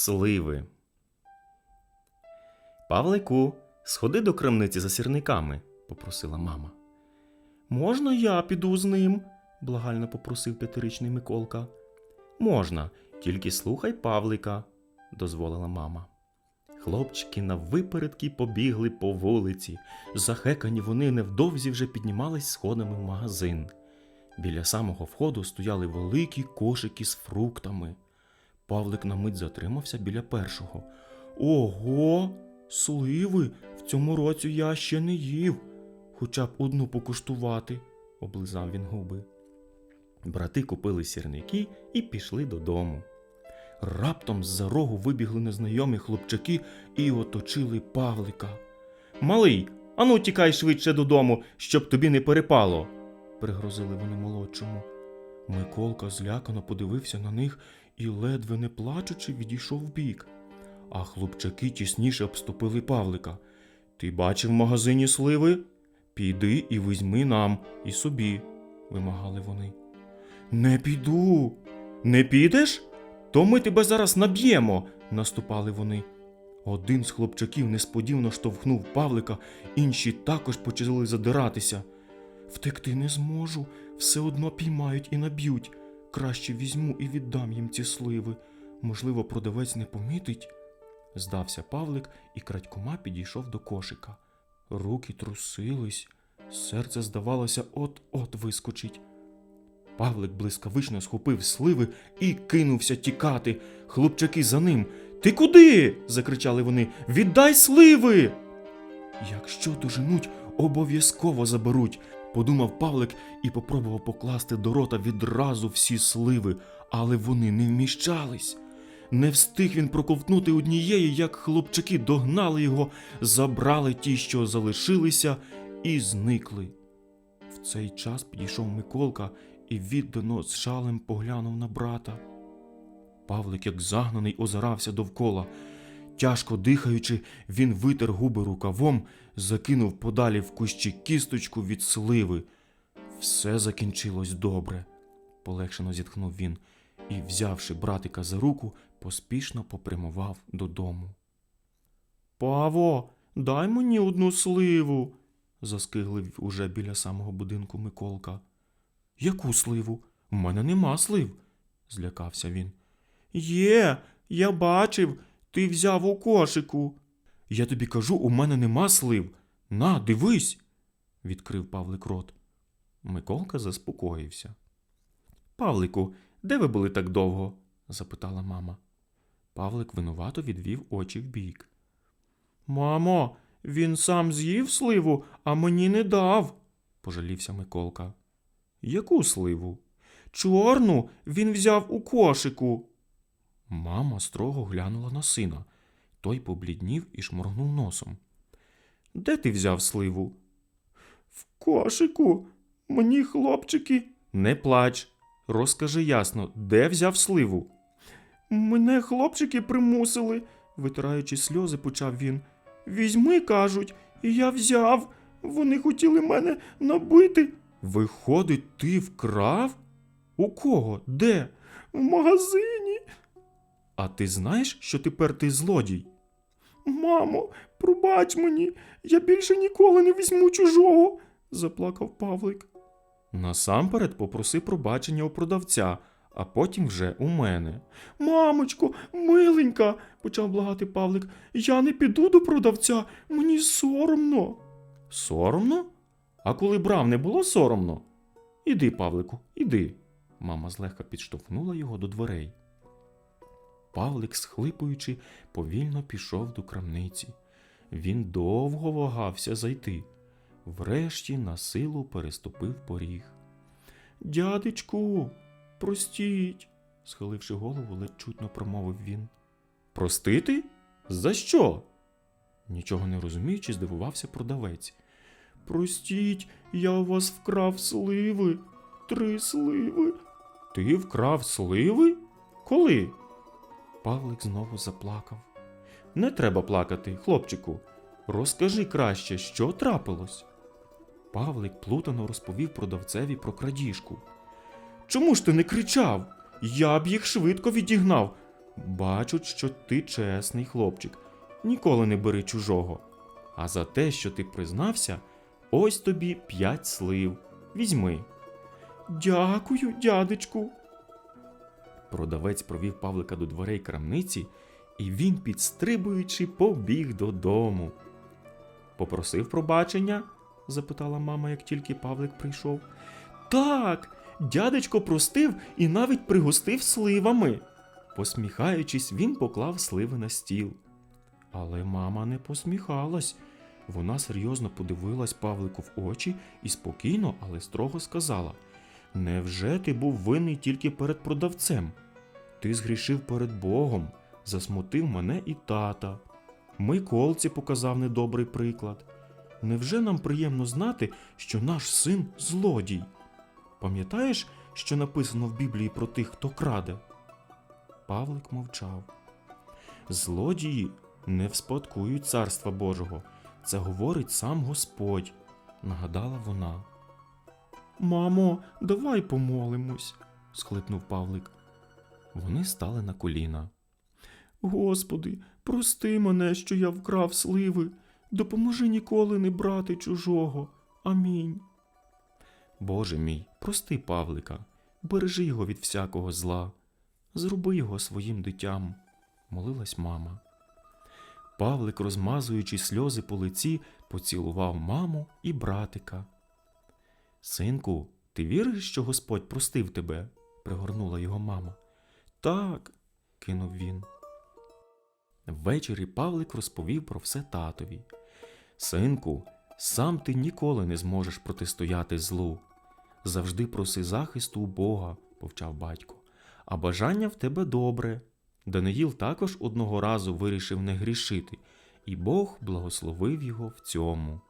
Сливи. Павлику, сходи до крамниці за сірниками, попросила мама. Можна я піду з ним? благально попросив п'ятирічний Миколка. Можна, тільки слухай Павлика, дозволила мама. Хлопчики на випередки побігли по вулиці. Захекані вони невдовзі вже піднімались сходами в магазин. Біля самого входу стояли великі кошики з фруктами. Павлик на мить затримався біля першого. Ого, сливи! В цьому році я ще не їв. Хоча б одну покуштувати, облизав він губи. Брати купили сірники і пішли додому. Раптом з-за рогу вибігли незнайомі хлопчаки і оточили Павлика. Малий, ану тікай швидше додому, щоб тобі не перепало, пригрозили вони молодшому. Миколка злякано подивився на них і, ледве не плачучи, відійшов вбік. А хлопчаки тісніше обступили Павлика. Ти бачив в магазині сливи? Піди і візьми нам і собі, вимагали вони. Не піду. Не підеш? То ми тебе зараз наб'ємо, наступали вони. Один з хлопчаків несподівано штовхнув Павлика, інші також почали задиратися. Втекти не зможу, все одно піймають і наб'ють. Краще візьму і віддам їм ці сливи. Можливо, продавець не помітить. Здався Павлик і крадькома підійшов до кошика. Руки трусились, серце, здавалося, от-от вискочить. Павлик блискавично схопив сливи і кинувся тікати. Хлопчаки за ним. Ти куди? закричали вони. Віддай сливи. Якщо доженуть, обов'язково заберуть, подумав Павлик і попробував покласти до рота відразу всі сливи, але вони не вміщались. Не встиг він проковтнути однієї, як хлопчаки догнали його, забрали ті, що залишилися, і зникли. В цей час підійшов Миколка і віддано з шалем поглянув на брата. Павлик, як загнаний, озирався довкола. Тяжко дихаючи, він витер губи рукавом, закинув подалі в кущі кісточку від сливи. Все закінчилось добре, полегшено зітхнув він і, взявши братика за руку, поспішно попрямував додому. Паво, дай мені одну сливу, заскиглив уже біля самого будинку Миколка. Яку сливу? У мене нема слив, злякався він. Є, я бачив, ти взяв у кошику. Я тобі кажу, у мене нема слив. На, дивись, відкрив Павлик рот. Миколка заспокоївся. Павлику, де ви були так довго? запитала мама. Павлик винувато відвів очі вбік. Мамо, він сам з'їв сливу, а мені не дав, пожалівся Миколка. Яку сливу? Чорну він взяв у кошику. Мама строго глянула на сина. Той побліднів і шморгнув носом. Де ти взяв сливу? В кошику. Мені хлопчики. Не плач. Розкажи ясно, де взяв сливу? Мене хлопчики примусили, витираючи сльози, почав він. Візьми, кажуть, і я взяв. Вони хотіли мене набити. Виходить, ти вкрав? У кого? Де? В магазині. А ти знаєш, що тепер ти злодій? Мамо, пробач мені, я більше ніколи не візьму чужого, заплакав Павлик. Насамперед попроси пробачення у продавця, а потім вже у мене. Мамочко, миленька, почав благати Павлик, я не піду до продавця, мені соромно. Соромно? А коли брав, не було соромно? Іди, Павлику, іди. Мама злегка підштовхнула його до дверей. Павлик, схлипуючи, повільно пішов до крамниці. Він довго вагався зайти. Врешті на силу переступив поріг. Дядечку, простіть, схиливши голову, ледь чутно промовив він. Простити? За що? Нічого не розуміючи, здивувався продавець. Простіть, я у вас вкрав сливи. Три сливи. Ти вкрав сливи? Коли? Павлик знову заплакав. Не треба плакати, хлопчику. Розкажи краще, що трапилось. Павлик плутано розповів продавцеві про крадіжку. Чому ж ти не кричав? Я б їх швидко відігнав. Бачать, що ти чесний хлопчик, ніколи не бери чужого. А за те, що ти признався, ось тобі п'ять слив. Візьми. Дякую, дядечку. Продавець провів Павлика до дверей крамниці, і він, підстрибуючи, побіг додому. Попросив пробачення? запитала мама, як тільки Павлик прийшов. Так, дядечко простив і навіть пригостив сливами. Посміхаючись, він поклав сливи на стіл. Але мама не посміхалась. Вона серйозно подивилась Павлику в очі і спокійно, але строго сказала: Невже ти був винний тільки перед продавцем? Ти згрішив перед Богом, засмутив мене і тата. Миколці показав недобрий приклад. Невже нам приємно знати, що наш син злодій? Пам'ятаєш, що написано в Біблії про тих, хто краде? Павлик мовчав. Злодії не вспадкують царства Божого. Це говорить сам Господь, нагадала вона. Мамо, давай помолимось, схлипнув Павлик. Вони стали на коліна. Господи, прости мене, що я вкрав сливи. Допоможи ніколи не брати чужого. Амінь. Боже мій, прости Павлика, бережи його від всякого зла, зроби його своїм дитям, молилась мама. Павлик, розмазуючи сльози по лиці, поцілував маму і братика. Синку, ти віриш, що Господь простив тебе? пригорнула його мама. Так, кинув він. Ввечері Павлик розповів про все татові. Синку, сам ти ніколи не зможеш протистояти злу. Завжди проси захисту у Бога, повчав батько. А бажання в тебе добре. Даниїл також одного разу вирішив не грішити, і Бог благословив його в цьому.